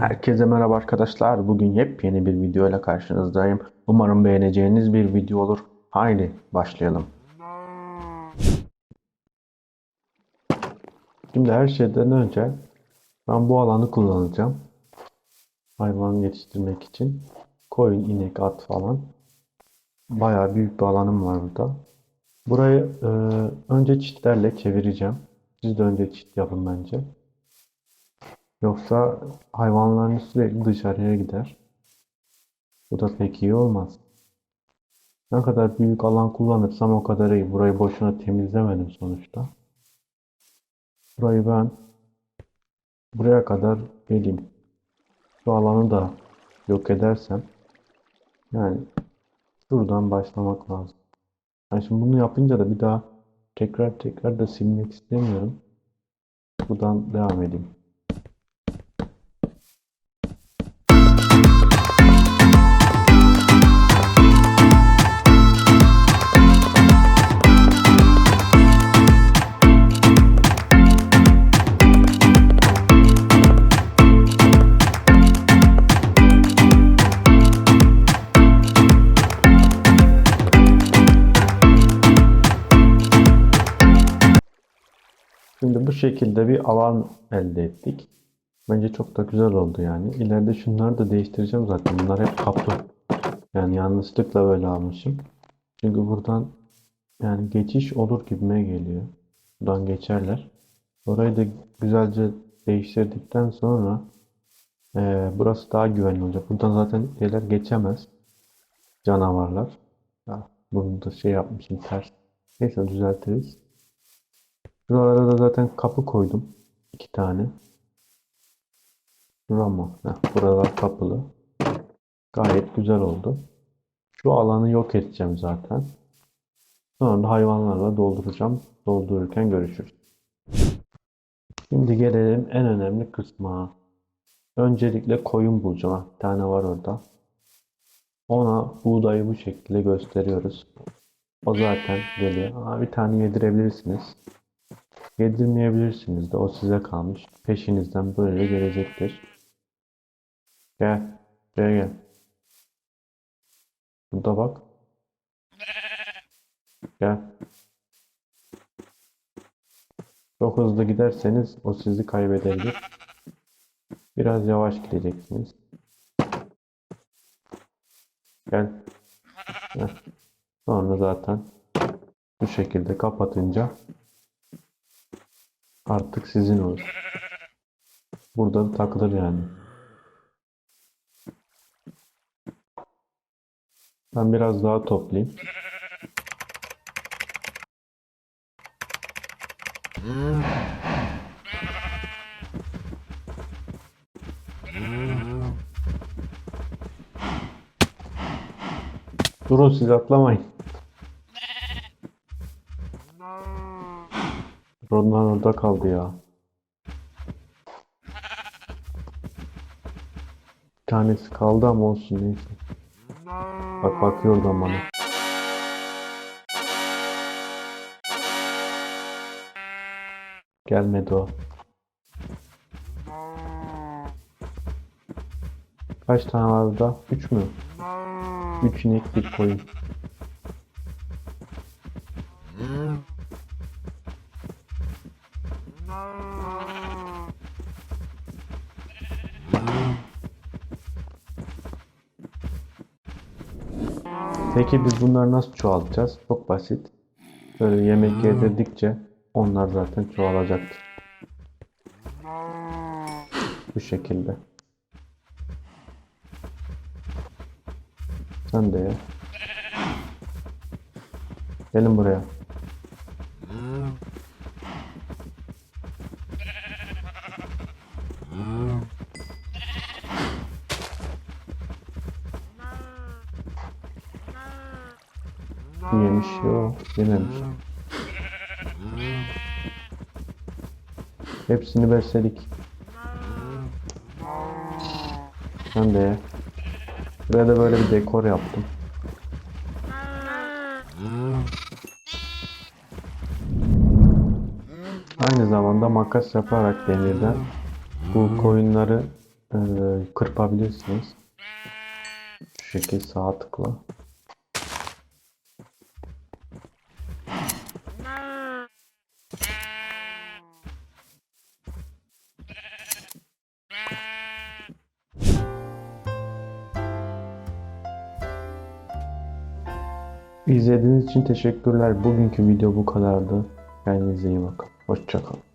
Herkese merhaba arkadaşlar. Bugün yepyeni bir video ile karşınızdayım. Umarım beğeneceğiniz bir video olur. Haydi başlayalım. Şimdi her şeyden önce ben bu alanı kullanacağım. Hayvan yetiştirmek için. Koyun, inek, at falan. Bayağı büyük bir alanım var burada. Burayı e, önce çitlerle çevireceğim. Siz de önce çit yapın bence. Yoksa hayvanların sürekli dışarıya gider. Bu da pek iyi olmaz. Ne kadar büyük alan kullanırsam o kadar iyi. Burayı boşuna temizlemedim sonuçta. Burayı ben buraya kadar geleyim. Şu alanı da yok edersem yani şuradan başlamak lazım. Yani şimdi bunu yapınca da bir daha tekrar tekrar da silmek istemiyorum. Buradan devam edeyim. Şekilde bir alan elde ettik. Bence çok da güzel oldu yani. İleride şunları da değiştireceğim zaten. Bunlar hep kapı. Yani yanlışlıkla böyle almışım. Çünkü buradan yani geçiş olur gibime geliyor. Buradan geçerler. Orayı da güzelce değiştirdikten sonra eee, burası daha güvenli olacak. Buradan zaten şeyler geçemez. Canavarlar. Ya, bunu da şey yapmışım ters. Neyse düzeltiriz. Şuralara da zaten kapı koydum. iki tane. Şura mı? Heh, buralar kapılı. Gayet güzel oldu. Şu alanı yok edeceğim zaten. Sonra da hayvanlarla dolduracağım. Doldururken görüşürüz. Şimdi gelelim en önemli kısma. Öncelikle koyun bulacağım. Bir tane var orada. Ona buğdayı bu şekilde gösteriyoruz. O zaten geliyor. Aa, bir tane yedirebilirsiniz. Yedirmeyebilirsiniz de o size kalmış. Peşinizden böyle gelecektir. Gel. Gel gel. Burada bak. Gel. Çok hızlı giderseniz o sizi kaybedebilir. Biraz yavaş gideceksiniz. Gel. Heh. Sonra zaten bu şekilde kapatınca artık sizin olur. Burada takılır yani. Ben biraz daha toplayayım. Durun siz atlamayın. Rondan orada kaldı ya. Bir tanesi kaldı ama olsun neyse. Bak bakıyor oradan bana. Gelmedi o. Kaç tane var burada? 3 mü? 3 inek bir koyun. Peki biz bunları nasıl çoğaltacağız? Çok basit. Böyle yemek yedirdikçe onlar zaten çoğalacaktır. Bu şekilde. Sen de ye. Gelin buraya. Yemiş yok, yememiş. Hepsini besledik. Sen de. Buraya da böyle bir dekor yaptım. Aynı zamanda makas yaparak demirden bu koyunları e, kırpabilirsiniz. Şu şekil sağ tıkla. İzlediğiniz için teşekkürler. Bugünkü video bu kadardı. Kendinize iyi bakın. Hoşçakalın.